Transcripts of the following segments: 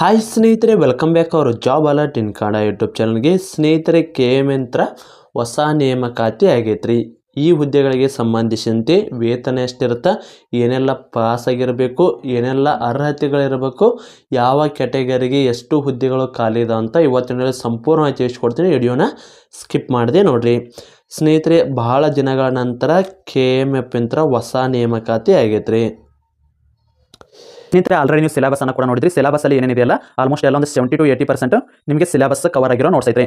Hi ಸ್ನೇಹಿತರೆ welcome back ಅವರು job alert in Kannada YouTube ಚಾನಲ್ಗೆ ಸ್ನೇಹಿತರೆ ಕೆ ಎಂ ಯಂತ್ರ ಹೊಸ ನೇಮಕಾತಿ ಆಗೈತ್ರಿ. ಈ ಹುದ್ದೆಗಳಿಗೆ ಸಂಬಂಧಿಸಿದಂತೆ ವೇತನ ಎಷ್ಟಿರುತ್ತೆ, ಏನೆಲ್ಲ ಪಾಸ್ ಆಗಿರಬೇಕು, ಏನೆಲ್ಲ ಅರ್ಹತೆಗಳಿರಬೇಕು, ಯಾವ ಕ್ಯಾಟಗರಿಗೆ ಎಷ್ಟು ಹುದ್ದೆಗಳು ಖಾಲಿ ಇದಾವೆ ಅಂತ ಇವತ್ತಿನ ಸಂಪೂರ್ಣವಾಗಿ ತಿಳಿಸ್ಕೊಡ್ತೀನಿ. ವಿಡಿಯೋನ ಸ್ಕಿಪ್ ಮಾಡಿದೆ ನೋಡ್ರಿ. ಸ್ನೇಹಿತರೆ, ಬಹಳ ದಿನಗಳ ನಂತರ ಕೆ ಎಂ ಎಫ್ ಹೊಸ ನೇಮಕಾತಿ ಆಗೈತ್ರಿ. ಸ್ನೇಹಿತರೆ ಆಲ್ರೆಡಿ ನೀವು ಸಿಲೆಬಸ್ ಅನ್ನು ಕೂಡ ನೋಡಿದ್ರಿ. ಸಿಲಬಸ್ ಅಲ್ಲಿ ಏನೇನಿದೆಯಲ್ಲ ಆಲ್ಮೋಸ್ಟ್ ಎಲ್ಲ ಒಂದು ಸೆವೆಂಟಿ ಟು ಏಯ್ಟಿ ಪರ್ಸೆಂಟ್ ನಿಮಗೆ ಸಿಲೆಬಸ್ ಕವರ್ ಆಗಿರೋ ನೋಡ್ತಾ ಐತ್ರಿ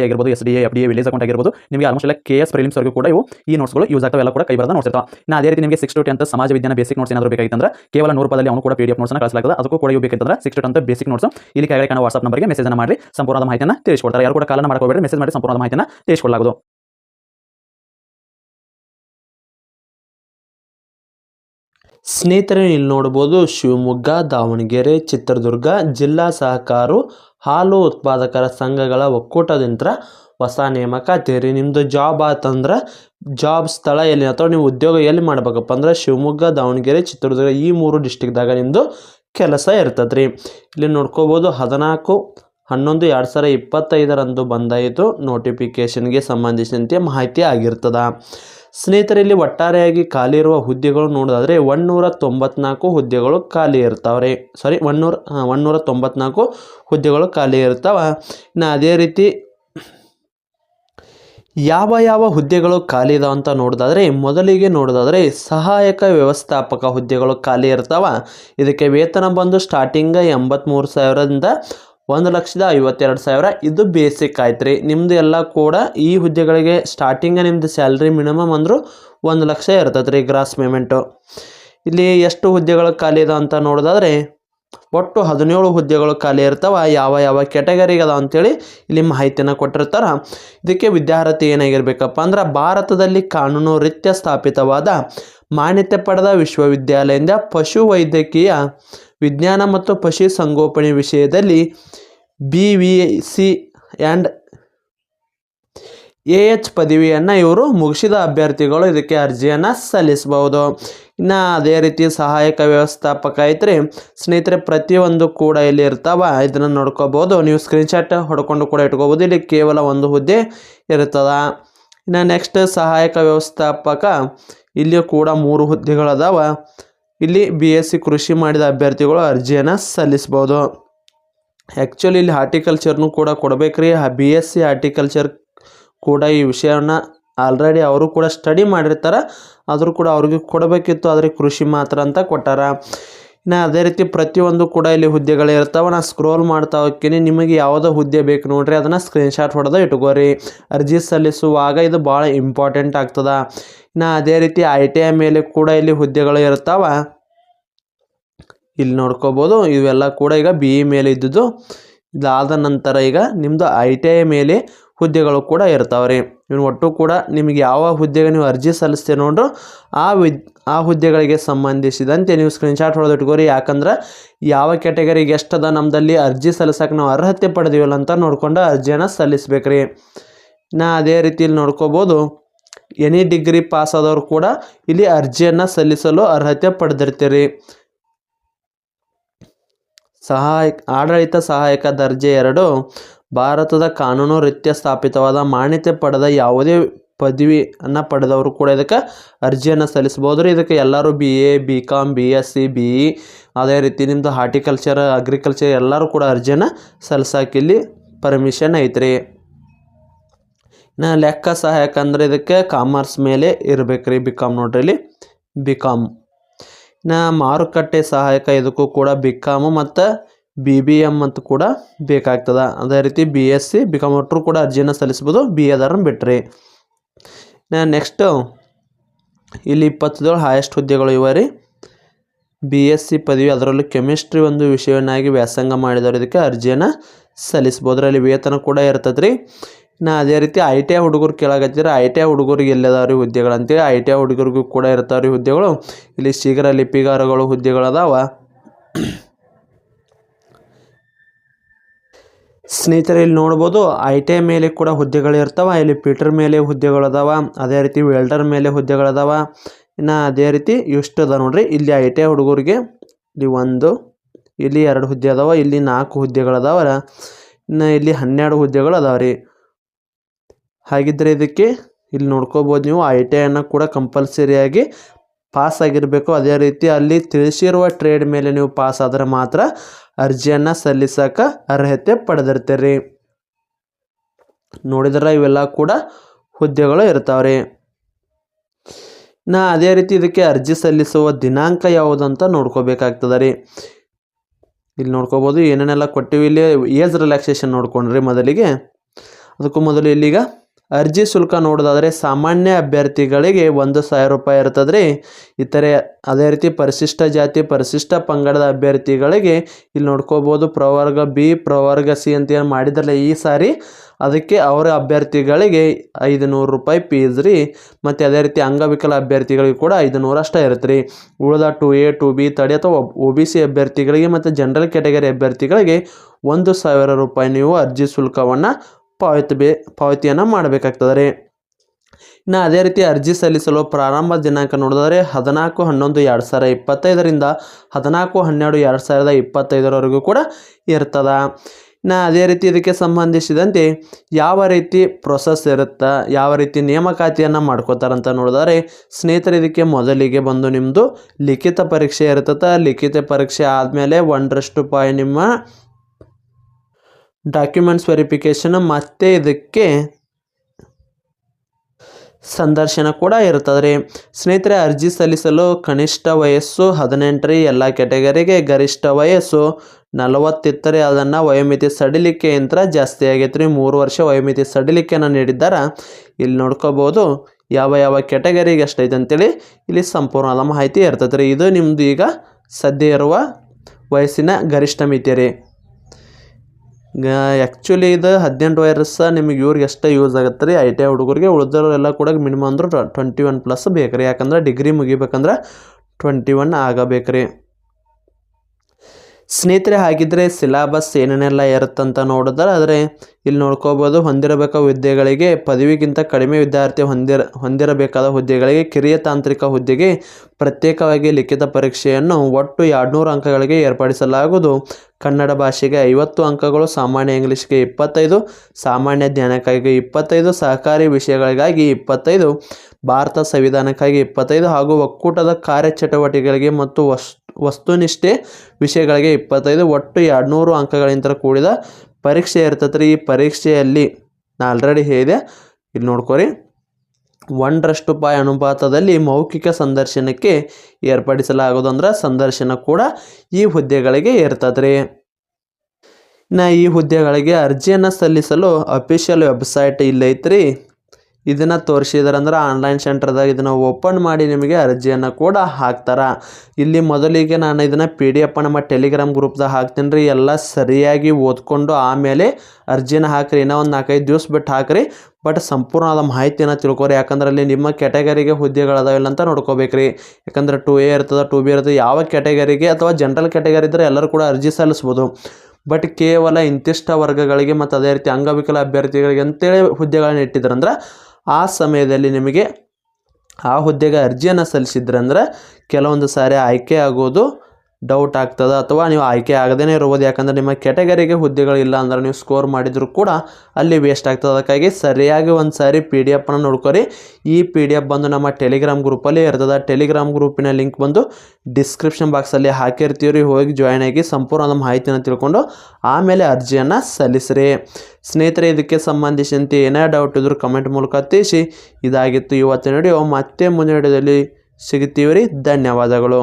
ಐ ಆಗಿರ್ಬೋದು, S D F D village account ಆಗಿರ್ಬೋದು, ನಿಮಗೆ ಆಲ್ಮೋಸ್ಟ್ ಎಲ್ಲ ಕೆ ಎಸ್ ಪ್ರಿಲಿಮ್ಸ್ ವರೆಗೂ ಕೂಡ ಇವು ಈ ನೋಟ್ಸ್ಗಳು ಯೂಸ್ ಆಗ್ತಾವೆ, ಎಲ್ಲ ಕೂಡ ಕೈ ಬರದ ನೋಟ್ಸ್ ಇನ್ನು ಅದೇ ರೀತಿ ನಿಮಗೆ ಸಿಕ್ಸ್ ಟು ಟೆಂತ್ ಸಮಾಜ ವಿಜ್ಞಾನ ಬೇಸಿಕ್ ನೋಟ್ಸ್ ಏನಾದರೂ ಬೇಕಾಗಿತ್ತಂದ್ರೆ ಕೇವಲ ನೂರು ರೂಪಾಯಲ್ಲಿ ಅವನು ಕೂಡ ಪಿ ಡಿ ಎಫ್ ನೋಟ್ಸ್ನ ಕಳಿಸಲಾಗ್ತದೆ. ಅದಕ್ಕೂ ಕೂಡ ಇವು ಬೇಕಂತಂದ್ರೆ six to tenth basic notes ಇಲ್ಲಿ ಕೆಳಗಡೆ ಕಾಣುವ ವಾಟ್ಸ್ಆಪ್ ನಂಬರ್ಗೆ ಮೆಸೇಜ್ ಮಾಡಿ ಸಂಪೂರ್ಣ ಮಾಹಿತಿಯನ್ನು ತಿಳಿಸ್ಕೊಡ್ತಾರೆ. ಯಾರು ಕೂಡ ಕಾಲನ ಮಾಡ್ಕೋಬೇಡಿ ಮೆಸೇಜ್ ಮಾಡಿ ಸಂಪೂರ್ಣ ಮಾಹಿತಿಯನ್ನು ತಿಳಿಸ್ಕೊಡಲಾಗುವುದು ಸ್ನೇಹಿತರೆ, ಇಲ್ಲಿ ನೋಡ್ಬೋದು ಶಿವಮೊಗ್ಗ, ದಾವಣಗೆರೆ, ಚಿತ್ರದುರ್ಗ ಜಿಲ್ಲಾ ಸಹಕಾರು ಹಾಲು ಉತ್ಪಾದಕರ ಸಂಘಗಳ ಒಕ್ಕೂಟದಿಂದ ಹೊಸ ನೇಮಕಾತಿ ರೀ ನಿಮ್ಮದು ಜಾಬ್ ಆತಂದ್ರೆ ಜಾಬ್ ಸ್ಥಳ ಎಲ್ಲಿ ಅಥವಾ ನೀವು ಉದ್ಯೋಗ ಎಲ್ಲಿ ಮಾಡ್ಬೇಕಪ್ಪ ಅಂದ್ರೆ ಶಿವಮೊಗ್ಗ, ದಾವಣಗೆರೆ, ಚಿತ್ರದುರ್ಗ ಈ ಮೂರು ಡಿಸ್ಟಿಕ್ದಾಗ ನಿಮ್ಮದು ಕೆಲಸ ಇರ್ತದೆ ರೀ ಇಲ್ಲಿ ನೋಡ್ಕೋಬೋದು ಹದಿನಾಲ್ಕು ಹನ್ನೊಂದು ಎರಡು ಸಾವಿರ ಇಪ್ಪತ್ತೈದರಂದು ಬಂದಾಯಿತು. ನೋಟಿಫಿಕೇಷನ್ಗೆ ಸಂಬಂಧಿಸಿದಂತೆ ಮಾಹಿತಿ ಆಗಿರ್ತದೆ. ಸ್ನೇಹಿತರಲ್ಲಿ ಒಟ್ಟಾರೆಯಾಗಿ ಖಾಲಿ ಇರುವ ಹುದ್ದೆಗಳು ನೋಡೋದಾದ್ರೆ ಒನ್ನೂರ ತೊಂಬತ್ನಾಲ್ಕು ಹುದ್ದೆಗಳು ಖಾಲಿ ಇರ್ತಾವ್ರಿ. ಸಾರಿ ಒನ್ನೂರ ಒನ್ನೂರ ತೊಂಬತ್ನಾಲ್ಕು ಹುದ್ದೆಗಳು ಖಾಲಿ ಇರ್ತಾವ. ಇನ್ನು ಅದೇ ರೀತಿ ಯಾವ ಯಾವ ಹುದ್ದೆಗಳು ಖಾಲಿ ಇದಾವೆ ಅಂತ ನೋಡೋದಾದ್ರೆ ಮೊದಲಿಗೆ ನೋಡೋದಾದರೆ ಸಹಾಯಕ ವ್ಯವಸ್ಥಾಪಕ ಹುದ್ದೆಗಳು ಖಾಲಿ ಇರ್ತಾವ. ಇದಕ್ಕೆ ವೇತನ ಬಂದು ಸ್ಟಾರ್ಟಿಂಗ್ ಎಂಬತ್ತ್ಮೂರು ಸಾವಿರದಿಂದ ಒಂದು ಲಕ್ಷದ ಐವತ್ತೆರಡು ಸಾವಿರ. ಇದು ಬೇಸಿಕ್ ಆಯ್ತು ರೀ ನಿಮ್ಮದು ಎಲ್ಲ ಕೂಡ ಈ ಹುದ್ದೆಗಳಿಗೆ ಸ್ಟಾರ್ಟಿಂಗ ನಿಮ್ಮದು ಸ್ಯಾಲ್ರಿ ಮಿನಿಮಮ್ ಅಂದರೂ ಒಂದು ಲಕ್ಷ ಇರ್ತದೆ ರೀ ಗ್ರಾಸ್ ಪೇಮೆಂಟು ಇಲ್ಲಿ ಎಷ್ಟು ಹುದ್ದೆಗಳು ಖಾಲಿ ಇದೆ ಅಂತ ನೋಡೋದಾದ್ರೆ ಒಟ್ಟು ಹದಿನೇಳು ಹುದ್ದೆಗಳು ಖಾಲಿ ಇರ್ತಾವ. ಯಾವ ಯಾವ ಕೆಟಗರಿಗೆ ಅದಾವ ಅಂತೇಳಿ ಇಲ್ಲಿ ಮಾಹಿತಿನ ಕೊಟ್ಟಿರ್ತಾರೆ. ಇದಕ್ಕೆ ವಿದ್ಯಾರ್ಹತೆ ಏನಾಗಿರ್ಬೇಕಪ್ಪ ಅಂದ್ರೆ ಭಾರತದಲ್ಲಿ ಕಾನೂನು ರೀತ್ಯ ಸ್ಥಾಪಿತವಾದ ಮಾನ್ಯತೆ ಪಡೆದ ವಿಶ್ವವಿದ್ಯಾಲಯದಿಂದ ಪಶು ವೈದ್ಯಕೀಯ ವಿಜ್ಞಾನ ಮತ್ತು ಪಶು ಸಂಗೋಪನೆ ವಿಷಯದಲ್ಲಿ B V C and A H ಪದವಿಯನ್ನು ಇವರು ಮುಗಿಸಿದ ಅಭ್ಯರ್ಥಿಗಳು ಇದಕ್ಕೆ ಅರ್ಜಿಯನ್ನು ಸಲ್ಲಿಸಬಹುದು. ಇನ್ನು ಅದೇ ರೀತಿ ಸಹಾಯಕ ವ್ಯವಸ್ಥಾಪಕ ಐತ್ರಿ ಸ್ನೇಹಿತರೆ, ಪ್ರತಿಯೊಂದು ಕೂಡ ಇಲ್ಲಿ ಇರ್ತಾವ, ಇದನ್ನು ನೋಡ್ಕೋಬೋದು ನೀವು ಸ್ಕ್ರೀನ್ಶಾಟ್ ಹೊಡ್ಕೊಂಡು ಕೂಡ ಇಟ್ಕೋಬೋದು ಇಲ್ಲಿ ಕೇವಲ ಒಂದು ಹುದ್ದೆ ಇರ್ತದ. ಇನ್ನು ನೆಕ್ಸ್ಟ್ ಸಹಾಯಕ ವ್ಯವಸ್ಥಾಪಕ, ಇಲ್ಲಿಯೂ ಕೂಡ ಮೂರು ಹುದ್ದೆಗಳದಾವ. ಇಲ್ಲಿ ಬಿ ಎಸ್ ಸಿ ಕೃಷಿ ಮಾಡಿದ ಅಭ್ಯರ್ಥಿಗಳು ಅರ್ಜಿಯನ್ನು ಸಲ್ಲಿಸ್ಬೋದು. ಆ್ಯಕ್ಚುಲಿ ಇಲ್ಲಿ ಹಾರ್ಟಿಕಲ್ಚರ್ನು ಕೂಡ ಕೊಡ್ಬೇಕ್ರಿ. ಬಿ ಎಸ್ ಸಿ ಹಾರ್ಟಿಕಲ್ಚರ್ ಕೂಡ ಈ ವಿಷಯವನ್ನು ಆಲ್ರೆಡಿ ಅವರು ಕೂಡ ಸ್ಟಡಿ ಮಾಡಿರ್ತಾರೆ. ಆದರೂ ಕೂಡ ಅವ್ರಿಗೆ ಕೊಡಬೇಕಿತ್ತು, ಆದರೆ ಕೃಷಿ ಮಾತ್ರ ಅಂತ ಕೊಟ್ಟಾರ. ಇನ್ನು ಅದೇ ರೀತಿ ಪ್ರತಿಯೊಂದು ಕೂಡ ಇಲ್ಲಿ ಹುದ್ದೆಗಳಿರ್ತಾವೆ ನಾನು ಸ್ಕ್ರೋಲ್ ಮಾಡ್ತಾ ಹೋಗ್ತೀನಿ. ನಿಮಗೆ ಯಾವುದೋ ಹುದ್ದೆ ಬೇಕು ನೋಡ್ರಿ. ಅದನ್ನು ಸ್ಕ್ರೀನ್ಶಾಟ್ ಹೊಡೆದು ಇಟ್ಕೋರಿ. ಅರ್ಜಿ ಸಲ್ಲಿಸುವಾಗ ಇದು ಭಾಳ ಇಂಪಾರ್ಟೆಂಟ್ ಆಗ್ತದ. ಇನ್ನು ಅದೇ ರೀತಿ ಐ ಟಿ ಐ ಮೇಲೆ ಕೂಡ ಇಲ್ಲಿ ಹುದ್ದೆಗಳು ಇರ್ತಾವ ಇಲ್ಲಿ ನೋಡ್ಕೋಬೋದು, ಇವೆಲ್ಲ ಕೂಡ ಈಗ ಬಿ ಇ ಮೇಲೆ ಇದ್ದುದು ಇದಾದ ನಂತರ ಈಗ ನಿಮ್ಮದು ಐ ಟಿ ಐ ಮೇಲೆ ಹುದ್ದೆಗಳು ಕೂಡ ಇರ್ತಾವೆ ರೀ. ಇನ್ನು ಒಟ್ಟು ಕೂಡ ನಿಮಗೆ ಯಾವ ಹುದ್ದೆಗೆ ನೀವು ಅರ್ಜಿ ಸಲ್ಲಿಸ್ತೀರಿ ನೋಡ್ರು, ಆ ವಿದ್, ಆ ಹುದ್ದೆಗಳಿಗೆ ಸಂಬಂಧಿಸಿದಂತೆ ನೀವು ಸ್ಕ್ರೀನ್ಶಾಟ್ ಹೊಡೆದು ಇಟ್ಕೋರಿ ಯಾಕಂದ್ರೆ ಯಾವ ಕ್ಯಾಟಗರಿಗೆ ಎಷ್ಟದ ನಮ್ಮದಲ್ಲಿ ಅರ್ಜಿ ಸಲ್ಲಿಸೋಕೆ ನಾವು ಅರ್ಹತೆ ಪಡೆದಿವಲ್ಲ ಅಂತ ನೋಡ್ಕೊಂಡು ಅರ್ಜಿಯನ್ನು ಸಲ್ಲಿಸ್ಬೇಕು ರೀ ನಾ ಅದೇ ರೀತಿಯಲ್ಲಿ ನೋಡ್ಕೋಬೋದು. ಎನಿ ಡಿಗ್ರಿ ಪಾಸ್ ಆದವರು ಕೂಡ ಇಲ್ಲಿ ಅರ್ಜಿಯನ್ನು ಸಲ್ಲಿಸಲು ಅರ್ಹತೆ ಪಡೆದಿರ್ತೀರಿ. ಸಹಾಯಕ, ಆಡಳಿತ ಸಹಾಯಕ ದರ್ಜೆ ಎರಡು, ಭಾರತದ ಕಾನೂನು ರೀತ್ಯ ಸ್ಥಾಪಿತವಾದ ಮಾನ್ಯತೆ ಪಡೆದ ಯಾವುದೇ ಪದವಿಯನ್ನು ಪಡೆದವರು ಕೂಡ ಇದಕ್ಕೆ ಅರ್ಜಿಯನ್ನು ಸಲ್ಲಿಸ್ಬೋದು ರೀ. ಇದಕ್ಕೆ ಎಲ್ಲರೂ B A B com B S C B E ಅದೇ ರೀತಿ ನಿಮ್ಮದು ಹಾರ್ಟಿಕಲ್ಚರ್ ಅಗ್ರಿಕಲ್ಚರ್ ಎಲ್ಲರೂ ಕೂಡ ಅರ್ಜಿಯನ್ನು ಸಲ್ಲಿಸಕ್ಕೆ ಇಲ್ಲಿ ಪರ್ಮಿಷನ್ ಐತ್ರಿ. ಲೆಕ್ಕ ಸಹಾಯಕ ಅಂದರೆ ಇದಕ್ಕೆ ಕಾಮರ್ಸ್ ಮೇಲೆ ಇರಬೇಕು ರೀ ಬಿ ಕಾಮ್ ನೋಡ್ರಿ ಇಲ್ಲಿ. ಬಿ ಕಾಮ್ ಇನ್ನು ಮಾರುಕಟ್ಟೆ ಸಹಾಯಕ ಇದಕ್ಕೂ ಕೂಡ ಬಿ ಕಾಮು ಮತ್ತು ಬಿ ಬಿ ಎಂ ಅಂತ ಕೂಡ ಬೇಕಾಗ್ತದೆ. ಅದೇ ರೀತಿ B S C B com ಒಟ್ಟರು ಕೂಡ ಅರ್ಜಿಯನ್ನು ಸಲ್ಲಿಸ್ಬೋದು ಬಿ ಎದಾರನ್ನು ಬಿಟ್ರಿ. ನೆಕ್ಸ್ಟು ಇಲ್ಲಿ ಇಪ್ಪತ್ತೇಳು ಹೈಯೆಸ್ಟ್ ಹುದ್ದೆಗಳು ಇವೆ ರೀ. ಬಿ ಎಸ್ ಸಿ ಪದವಿ, ಅದರಲ್ಲೂ ಕೆಮಿಸ್ಟ್ರಿ ಒಂದು ವಿಷಯವನ್ನಾಗಿ ವ್ಯಾಸಂಗ ಮಾಡಿದವರು ಇದಕ್ಕೆ ಅರ್ಜಿಯನ್ನು ಸಲ್ಲಿಸ್ಬೋದು. ಅದರಲ್ಲಿ ವೇತನ ಕೂಡ ಇರ್ತದೆ ಇನ್ನು ಅದೇ ರೀತಿ ಐ ಟಿ ಐ ಹುಡುಗರು ಕೇಳಾಕತ್ತಿದ್ರೆ ಐ ಟಿ ಐ ಹುಡುಗರಿಗೆ ಎಲ್ಲದಾವ ರೀ ಹುದ್ದೆಗಳು ಅಂತೇಳಿ ಐ ಟಿ ಐ ಹುಡುಗರಿಗೂ ಕೂಡ ಇರ್ತಾವೆ ರೀ ಹುದ್ದೆಗಳು. ಇಲ್ಲಿ ಶೀಘ್ರ ಲಿಪಿಗಾರಗಳು ಹುದ್ದೆಗಳದಾವ ಸ್ನೇಹಿತರೆ, ಇಲ್ಲಿ ನೋಡ್ಬೋದು ಐ ಟಿ ಐ ಮೇಲೆ ಕೂಡ ಹುದ್ದೆಗಳು ಇರ್ತಾವ. ಇಲ್ಲಿ ಪೀಟರ್ ಮೇಲೆ ಹುದ್ದೆಗಳದಾವ ಅದೇ ರೀತಿ ವೆಲ್ಡರ್ ಮೇಲೆ ಹುದ್ದೆಗಳದಾವ ಇನ್ನು ಅದೇ ರೀತಿ ಇಷ್ಟು ಅದ ನೋಡ್ರಿ. ಇಲ್ಲಿ ಐ ಟಿ ಐ ಹುಡುಗರಿಗೆ ಇಲ್ಲಿ ಒಂದು, ಇಲ್ಲಿ ಎರಡು ಹುದ್ದೆ ಅದಾವ. ಇಲ್ಲಿ ನಾಲ್ಕು ಹುದ್ದೆಗಳದಾವ ಇನ್ನು ಇಲ್ಲಿ ಹನ್ನೆರಡು ಹುದ್ದೆಗಳು ಅದಾವ ರೀ. ಹಾಗಿದ್ರೆ ಇದಕ್ಕೆ ಇಲ್ಲಿ ನೋಡ್ಕೋಬೋದು ನೀವು ಐ ಟಿ ಐನ ಕೂಡ ಕಂಪಲ್ಸರಿಯಾಗಿ ಪಾಸ್ ಆಗಿರಬೇಕು. ಅದೇ ರೀತಿ ಅಲ್ಲಿ ತಿಳಿಸಿರುವ ಟ್ರೇಡ್ ಮೇಲೆ ನೀವು ಪಾಸ್ ಆದರೆ ಮಾತ್ರ ಅರ್ಜಿಯನ್ನು ಸಲ್ಲಿಸಕ ಅರ್ಹತೆ ಪಡೆದಿರ್ತೀರಿ. ನೋಡಿದ್ರೆ ಇವೆಲ್ಲ ಕೂಡ ಹುದ್ದೆಗಳು ಇರ್ತಾವ್ರಿ. ನಾ ಅದೇ ರೀತಿ ಇದಕ್ಕೆ ಅರ್ಜಿ ಸಲ್ಲಿಸುವ ದಿನಾಂಕ ಯಾವುದು ಅಂತ ನೋಡ್ಕೋಬೇಕಾಗ್ತದೆ ರೀ ಇಲ್ಲಿ ನೋಡ್ಕೋಬೋದು ಏನೇನೆಲ್ಲ ಕೊಟ್ಟಿವಿ. ಇಲ್ಲಿ ಏಜ್ ರಿಲ್ಯಾಕ್ಸೇಷನ್ ನೋಡ್ಕೊಂಡ್ರಿ ಮೊದಲಿಗೆ. ಅದಕ್ಕೂ ಮೊದಲು ಇಲ್ಲಿಗ ಅರ್ಜಿ ಶುಲ್ಕ ನೋಡೋದಾದರೆ ಸಾಮಾನ್ಯ ಅಭ್ಯರ್ಥಿಗಳಿಗೆ ಒಂದು ಸಾವಿರ ರೂಪಾಯಿ ಇರ್ತದೆ ರೀ ಇತರೆ ಅದೇ ರೀತಿ ಪರಿಶಿಷ್ಟ ಜಾತಿ, ಪರಿಶಿಷ್ಟ ಪಂಗಡದ ಅಭ್ಯರ್ಥಿಗಳಿಗೆ ಇಲ್ಲಿ ನೋಡ್ಕೋಬೋದು ಪ್ರವರ್ಗ ಬಿ, ಪ್ರವರ್ಗ ಸಿ ಅಂತ ಏನು ಮಾಡಿದ್ರಲ್ಲ ಈ ಸಾರಿ. ಅದಕ್ಕೆ ಅವರ ಅಭ್ಯರ್ಥಿಗಳಿಗೆ ಐದು ನೂರು ರೂಪಾಯಿ ಫೀಸ್ ರೀ. ಮತ್ತು ಅದೇ ರೀತಿ ಅಂಗವಿಕಲ ಅಭ್ಯರ್ಥಿಗಳಿಗೆ ಕೂಡ ಐದು ನೂರು ಅಷ್ಟೇ ಇರುತ್ತೆ ರೀ ಉಳಿದ ಟು ಎ, ಟು ಬಿ, ತಡೆ ಅಥವಾ ಒ ಬಿ ಸಿ ಅಭ್ಯರ್ಥಿಗಳಿಗೆ ಮತ್ತು ಜನರಲ್ ಕ್ಯಾಟಗರಿ ಅಭ್ಯರ್ಥಿಗಳಿಗೆ ಒಂದು ಸಾವಿರ ರೂಪಾಯಿ ನೀವು ಅರ್ಜಿ ಶುಲ್ಕವನ್ನು ಪಾವತಿ ಬೇ, ಪಾವತಿಯನ್ನು ಮಾಡಬೇಕಾಗ್ತದೆ ಇನ್ನು ಅದೇ ರೀತಿ ಅರ್ಜಿ ಸಲ್ಲಿಸಲು ಪ್ರಾರಂಭ ದಿನಾಂಕ ನೋಡಿದರೆ ಹದಿನಾಲ್ಕು, ಹನ್ನೊಂದು, ಎರಡು ಸಾವಿರ ಇಪ್ಪತ್ತೈದರಿಂದ ಹದಿನಾಲ್ಕು, ಹನ್ನೆರಡು, ಎರಡು ಸಾವಿರದ ಇಪ್ಪತ್ತೈದರವರೆಗೂ ಕೂಡ ಇರ್ತದ. ಇನ್ನು ಅದೇ ರೀತಿ ಇದಕ್ಕೆ ಸಂಬಂಧಿಸಿದಂತೆ ಯಾವ ರೀತಿ ಪ್ರೊಸೆಸ್ ಇರುತ್ತೆ, ಯಾವ ರೀತಿ ನೇಮಕಾತಿಯನ್ನು ಮಾಡ್ಕೋತಾರಂತ ನೋಡಿದರೆ ಸ್ನೇಹಿತರೆ, ಇದಕ್ಕೆ ಮೊದಲಿಗೆ ಬಂದು ನಿಮ್ಮದು ಲಿಖಿತ ಪರೀಕ್ಷೆ ಇರ್ತದೆ. ಲಿಖಿತ ಪರೀಕ್ಷೆ ಆದಮೇಲೆ ಒಂದರಷ್ಟು ಪಾಯಿ ನಿಮ್ಮ ಡಾಕ್ಯುಮೆಂಟ್ಸ್ ವೆರಿಫಿಕೇಷನ್ ಮತ್ತು ಇದಕ್ಕೆ ಸಂದರ್ಶನ ಕೂಡ ಇರ್ತದೆ ರೀ ಸ್ನೇಹಿತರೆ, ಅರ್ಜಿ ಸಲ್ಲಿಸಲು ಕನಿಷ್ಠ ವಯಸ್ಸು ಹದಿನೆಂಟರಿ, ಎಲ್ಲ ಕೆಟಗರಿಗೆ ಗರಿಷ್ಠ ವಯಸ್ಸು ನಲವತ್ತಿತ್ತರೆ ಅದನ್ನು ವಯೋಮಿತಿ ಸಡಿಲಿಕೆ ಯಂತ್ರ ಜಾಸ್ತಿ ಆಗೈತೆ ರೀ ಮೂರು ವರ್ಷ ವಯೋಮಿತಿ ಸಡಿಲಿಕೆಯನ್ನು ನೀಡಿದ್ದಾರೆ. ಇಲ್ಲಿ ನೋಡ್ಕೋಬೋದು ಯಾವ ಯಾವ ಕೆಟಗರಿಗೆ ಎಷ್ಟೈತೆ ಅಂತೇಳಿ. ಇಲ್ಲಿ ಸಂಪೂರ್ಣವಾದ ಮಾಹಿತಿ ಇರ್ತದೆ ರೀ ಇದು ನಿಮ್ಮದು ಈಗ ಸದ್ಯ ಇರುವ ವಯಸ್ಸಿನ ಗರಿಷ್ಠ ಮಿತಿ ರೀ ಆ್ಯಕ್ಚುಲಿ ಇದು ಹದಿನೆಂಟು ವಯಸ್ಸ ನಿಮಗೆ ಇವ್ರಿಗೆ ಎಷ್ಟು ಯೂಸ್ ಆಗುತ್ತೆ ರೀ ಐ ಟಿ ಐ ಹುಡುಗರಿಗೆ ಉಳಿದವರೆಲ್ಲ ಕೂಡ ಮಿನಿಮಮ್ ಅಂದ್ರೆ ಟ್ವೆಂಟಿ ಒನ್ ಪ್ಲಸ್ ಬೇಕು ರೀ ಯಾಕಂದ್ರೆ ಡಿಗ್ರಿ ಮುಗಿಬೇಕಂದ್ರೆ ಟ್ವೆಂಟಿ ಒನ್ ಆಗಬೇಕು ರೀ ಸ್ನೇಹಿತರೆ, ಹಾಗಿದ್ರೆ ಸಿಲಾಬಸ್ ಏನೇನೆಲ್ಲ ಇರುತ್ತಂತ ನೋಡಿದ್ರೆ ಆದರೆ ಇಲ್ಲಿ ನೋಡ್ಕೋಬೋದು, ಹೊಂದಿರಬೇಕಾದ ಹುದ್ದೆಗಳಿಗೆ ಪದವಿಗಿಂತ ಕಡಿಮೆ ವಿದ್ಯಾರ್ಥಿ ಹೊಂದಿರ, ಹೊಂದಿರಬೇಕಾದ ಹುದ್ದೆಗಳಿಗೆ ಕಿರಿಯ ತಾಂತ್ರಿಕ ಹುದ್ದೆಗೆ ಪ್ರತ್ಯೇಕವಾಗಿ ಲಿಖಿತ ಪರೀಕ್ಷೆಯನ್ನು ಒಟ್ಟು ಎರಡುನೂರು ಅಂಕಗಳಿಗೆ ಏರ್ಪಡಿಸಲಾಗುವುದು. ಕನ್ನಡ ಭಾಷೆಗೆ ಐವತ್ತು ಅಂಕಗಳು, ಸಾಮಾನ್ಯ ಇಂಗ್ಲೀಷ್ಗೆ ಇಪ್ಪತ್ತೈದು, ಸಾಮಾನ್ಯ ಜ್ಞಾನಕ್ಕಾಗಿ ಇಪ್ಪತ್ತೈದು, ಸಹಕಾರಿ ವಿಷಯಗಳಿಗಾಗಿ ಇಪ್ಪತ್ತೈದು, ಭಾರತ ಸಂವಿಧಾನಕ್ಕಾಗಿ ಇಪ್ಪತ್ತೈದು ಹಾಗೂ ಒಕ್ಕೂಟದ ಕಾರ್ಯಚಟುವಟಿಕೆಗಳಿಗೆ ಮತ್ತು ವಸ್ ವಸ್ತುನಿಷ್ಠೆ ವಿಷಯಗಳಿಗೆ ಇಪ್ಪತ್ತೈದು ಒಟ್ಟು ಎರಡುನೂರು ಅಂಕಗಳಿಂದ ಕೂಡಿದ ಪರೀಕ್ಷೆ ಇರ್ತದೆ ಈ ಪರೀಕ್ಷೆಯಲ್ಲಿ ನಾ ಆಲ್ರೆಡಿ ಹೇಳಿದೆ ಇಲ್ಲಿ ನೋಡ್ಕೊರಿ. ಒಂದರಷ್ಟು ಪಾಯ್ ಅನುಪಾತದಲ್ಲಿ ಮೌಖಿಕ ಸಂದರ್ಶನಕ್ಕೆ ಏರ್ಪಡಿಸಲಾಗೋದು ಅಂದ್ರೆ ಸಂದರ್ಶನ ಕೂಡ ಈ ಹುದ್ದೆಗಳಿಗೆ ಇರ್ತದೆ ರೀ ಇನ್ನು ಈ ಹುದ್ದೆಗಳಿಗೆ ಅರ್ಜಿಯನ್ನು ಸಲ್ಲಿಸಲು ಅಫಿಷಿಯಲ್ ವೆಬ್ಸೈಟ್ ಇಲ್ಲೈತ್ರಿ. ಇದನ್ನು ತೋರಿಸಿದಾರಂದ್ರೆ ಆನ್ಲೈನ್ ಸೆಂಟರ್ದಾಗ ಇದನ್ನು ಓಪನ್ ಮಾಡಿ ನಿಮಗೆ ಅರ್ಜಿಯನ್ನು ಕೂಡ ಹಾಕ್ತಾರೆ. ಇಲ್ಲಿ ಮೊದಲಿಗೆ ನಾನು ಇದನ್ನು ಪಿ ಡಿ ಎಫ್ ನಮ್ಮ ಟೆಲಿಗ್ರಾಮ್ ಗ್ರೂಪ್ದಾಗ ಹಾಕ್ತೀನಿ ರೀ. ಎಲ್ಲ ಸರಿಯಾಗಿ ಓದ್ಕೊಂಡು ಆಮೇಲೆ ಅರ್ಜಿನ ಹಾಕ್ರಿ. ಇನ್ನೂ ಒಂದು ನಾಲ್ಕೈದು ದಿವಸ ಬಿಟ್ಟು ಹಾಕ್ರಿ. ಬಟ್ ಸಂಪೂರ್ಣವಾದ ಮಾಹಿತಿಯನ್ನು ತಿಳ್ಕೊರಿ. ಯಾಕಂದ್ರೆ ಅಲ್ಲಿ ನಿಮ್ಮ ಕ್ಯಾಟಗರಿಗೆ ಹುದ್ದೆಗಳದಾವಿಲ್ಲ ಅಂತ ನೋಡ್ಕೋಬೇಕ್ರಿ. ಯಾಕಂದ್ರೆ ಟು ಎ ಇರ್ತದೆ ಟು ಬಿ ಇರ್ತದೆ, ಯಾವ ಕ್ಯಾಟಗರಿಗೆ ಅಥವಾ ಜನರಲ್ ಕ್ಯಾಟಗರಿ ಇದ್ದರೆ ಎಲ್ಲರೂ ಕೂಡ ಅರ್ಜಿ ಸಲ್ಲಿಸ್ಬೋದು. ಬಟ್ ಕೇವಲ ಇಂತಿಷ್ಟ ವರ್ಗಗಳಿಗೆ ಮತ್ತು ಅದೇ ರೀತಿ ಅಂಗವಿಕಲ ಅಭ್ಯರ್ಥಿಗಳಿಗೆ ಅಂತೇಳಿ ಹುದ್ದೆಗಳನ್ನ ಇಟ್ಟಿದ್ರಂದ್ರೆ ಆ ಸಮಯದಲ್ಲಿ ನಿಮಗೆ ಆ ಹುದ್ದೆಗೆ ಅರ್ಜಿಯನ್ನು ಸಲ್ಲಿಸಿದ್ರಂದ್ರೆ ಕೆಲವೊಂದು ಸಾರಿ ಆಯ್ಕೆ ಆಗೋದು ಡೌಟ್ ಆಗ್ತದೆ ಅಥವಾ ನೀವು ಆಯ್ಕೆ ಆಗದೇ ಇರ್ಬೋದು. ಯಾಕಂದ್ರೆ ನಿಮ್ಮ ಕೆಟಗರಿಗೆ ಹುದ್ದೆಗಳಿಲ್ಲ ಅಂದ್ರೆ ನೀವು ಸ್ಕೋರ್ ಮಾಡಿದರೂ ಕೂಡ ಅಲ್ಲಿ ವೇಸ್ಟ್ ಆಗ್ತದೆ. ಅದಕ್ಕಾಗಿ ಸರಿಯಾಗಿ ಒಂದು ಸಾರಿ ಪಿ ಡಿ ಎಫ್ನ ನೋಡ್ಕೊರಿ. ಈ ಪಿ ಡಿ ಎಫ್ ಬಂದು ನಮ್ಮ ಟೆಲಿಗ್ರಾಮ್ ಗ್ರೂಪಲ್ಲಿ ಇರ್ತದೆ. ಟೆಲಿಗ್ರಾಮ್ ಗ್ರೂಪಿನ ಲಿಂಕ್ ಬಂದು ಡಿಸ್ಕ್ರಿಪ್ಷನ್ ಬಾಕ್ಸಲ್ಲಿ ಹಾಕಿರ್ತೀವಿ ರೀ. ಹೋಗಿ ಜಾಯ್ನ್ ಆಗಿ ಸಂಪೂರ್ಣ ಮಾಹಿತಿಯನ್ನು ತಿಳ್ಕೊಂಡು ಆಮೇಲೆ ಅರ್ಜಿಯನ್ನು ಸಲ್ಲಿಸ್ರಿ. ಸ್ನೇಹಿತರೆ, ಇದಕ್ಕೆ ಸಂಬಂಧಿಸಿದಂತೆ ಏನೇ ಡೌಟ್ ಇದ್ರೂ ಕಮೆಂಟ್ ಮೂಲಕ ತಿಳಿಸಿ. ಇದಾಗಿತ್ತು ಇವತ್ತಿನ ನೋಡಿ ಮತ್ತೆ ಮುಂದಿನ ವಿಡಿಯೋದಲ್ಲಿ ಸಿಗ್ತೀವಿ ರೀ. ಧನ್ಯವಾದಗಳು.